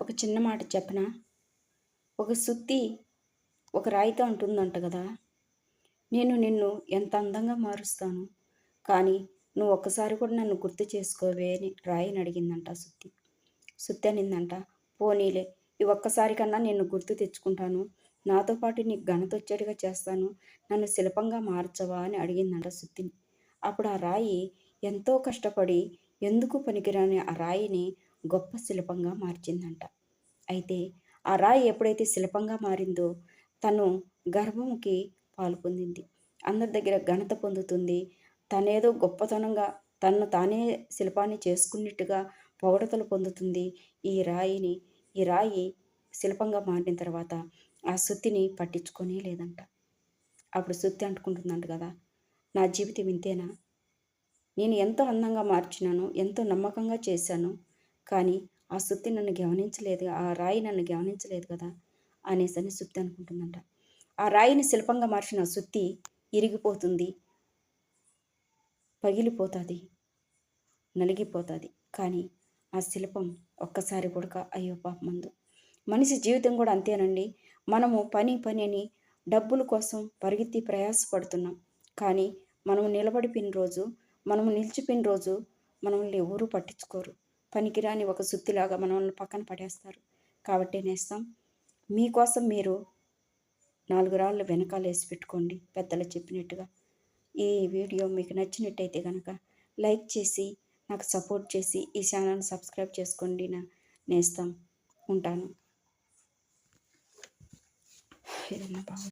ఒక చిన్న మాట చెప్పనా? ఒక సుత్తి ఒక రాయితో ఉంటుందంట కదా. నేను నిన్ను ఎంత అందంగా మారుస్తాను? కానీ నువ్వు ఒక్కసారి కూడా నన్ను గుర్తు చేసుకోవే అని రాయిని అడిగిందంట సుత్తి. సుత్తి అనిందంట పోనీలే ఈ ఒక్కసారి కన్నా నిన్ను గుర్తు తెచ్చుకుంటాను. నాతో పాటు నీకు ఘనత చేస్తాను. నన్ను శిల్పంగా మార్చవా అని అడిగిందంట సుత్తిని అప్పుడు ఆ రాయి ఎంతో కష్టపడి ఎందుకు పనికిరాని ఆ రాయిని గొప్ప శిల్పంగా మార్చిందంట. అయితే ఆ రాయి ఎప్పుడైతే శిల్పంగా మారిందో తను గర్భంకి పాలు పొందింది. అందరి దగ్గర ఘనత పొందుతుంది. తనేదో గొప్పతనంగా తను తానే శిల్పాన్ని చేసుకున్నట్టుగా పొగడతలు పొందుతుంది. ఈ రాయిని ఈ రాయి శిల్పంగా మారిన తర్వాత ఆ సుత్తిని పట్టించుకొనే లేదంట. అప్పుడు సుత్తి అంటుకుంటుందంట కదా నా జీవితం ఇంతేనా? నేను ఎంతో అందంగా మార్చినాను ఎంతో నమ్మకంగా చేశాను కానీ ఆ సుత్తి నన్ను గమనించలేదు ఆ రాయి నన్ను గమనించలేదు కదా అనేసి అని సుత్తి అనుకుంటుందంట. ఆ రాయిని శిల్పంగా మార్చిన సుత్తి ఇరిగిపోతుంది పగిలిపోతుంది నలిగిపోతుంది. కానీ ఆ శిల్పం ఒక్కసారి కూడా అయ్యో పాపమందు. మనిషి జీవితం కూడా అంతేనండి. మనము పని పని అని డబ్బుల కోసం పరిగెత్తి ప్రయాసపడుతున్నాం. కానీ మనము నిలబడిపోయిన రోజు మనము నిలిచిపోయిన రోజు మనల్ని ఎవరూ పట్టించుకోరు. పనికిరాని ఒక సుత్తిలాగా మనల్ని పక్కన పడేస్తారు. కాబట్టి నేస్తాం. మీకోసం మీరు నాలుగు రాళ్ళు వెనకాల వేసి పెట్టుకోండి పెద్దలు చెప్పినట్టుగా. ఈ వీడియో మీకు నచ్చినట్టయితే కనుక లైక్ చేసి నాకు సపోర్ట్ చేసి ఈ ఛానల్ని సబ్స్క్రైబ్ చేసుకోండి. నా నేస్తాం. ఉంటాను. ఏదన్నా బాగా